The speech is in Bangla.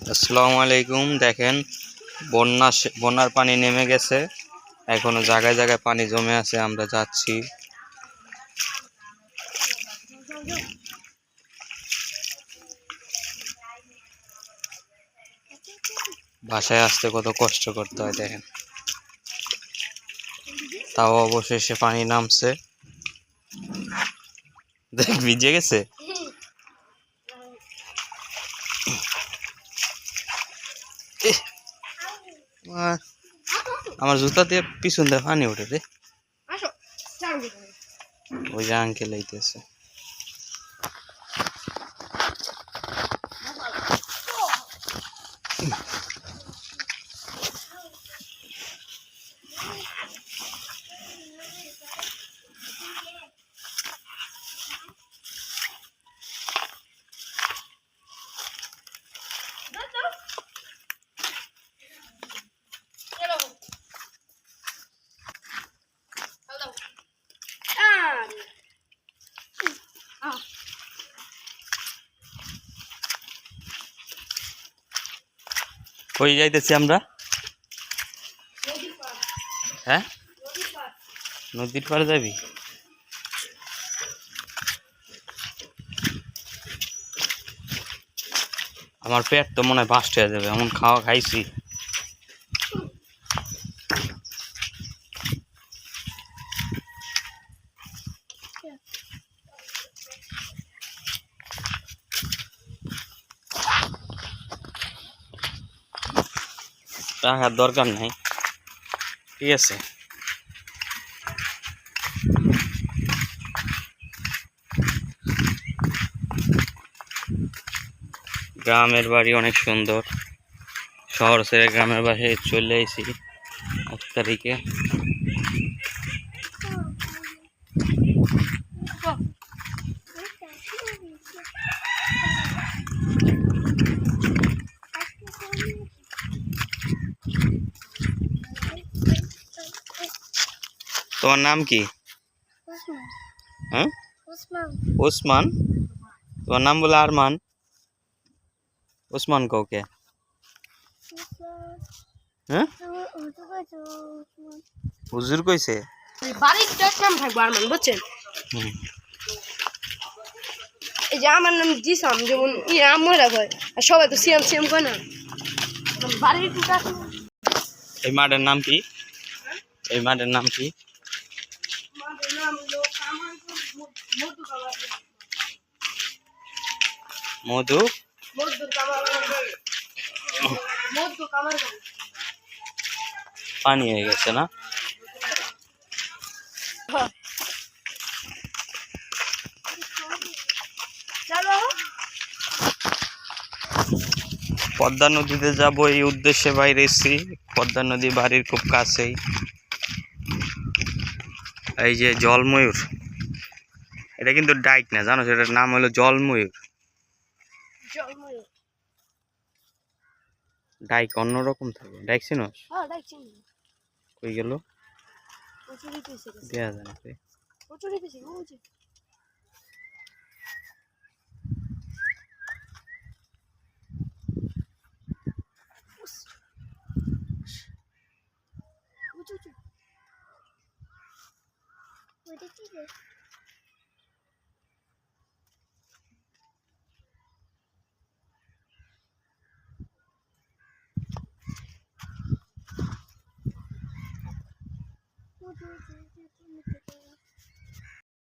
আসসালামু আলাইকুম। দেখেন, বন্যা বন্যার পানি নেমে গেছে। এখনও জায়গায় জায়গায় পানি জমে আছে, আমরা যাচ্ছি। বাসায় আসতে কত কষ্ট করতে হয়, দেখেন। তাও অবশেষে পানি নামছে। দেখ, ভিজে গেছে? আমার- জুতা দিয়ে পিছন দিয়ে পানি উঠে রে ওই যে আঙ্কেল আইতেছে। চলো কই যাইতেছি আমরা? হ্যাঁ? নদীর পাড়ে যাবি? আমার পেট তো মনে হয় ভাস্ট হয়ে যাবে, এমন খাওয়া খাইছি। টাকার দরকার নাই। ঠিক আছে? গ্রামের বাড়ি অনেক সুন্দর। শহর ছেড়ে গ্রামের বাসায় চলে এসেছি এক তারিখে। তোমার নাম কি? হ্যাঁ? ওসমান। তোমার নাম বলে আরমান। ওসমান কাউকে? হ্যাঁ? হুজুর কইছে? বাড়ির নাম থাকব আর বুঝছেন? এই যে আমার নাম জিসাম যেমন ই আমরা কয় আর সবাই তো সিএম সিএম কয় না। বাড়ির এই মাঠের নাম কি? এই মাঠের নাম কি নাম হলো কামারপুর মধু? পানি হয়ে গেছে না? পদ্মা নদীতে যাব এই উদ্দেশ্যে বাইরে এসেছি। পদ্মা নদী বাড়ির খুব কাছেই। এই যে জলময়ূর। এটা কিন্তু ডাইক না জানো এটার নাম হলো জলময়ূর। জলময় ডাইক অন্যরকম থাকে ডাইক চিনস হ্যাঁ কই গেল? দেয়া যায় না Jersey.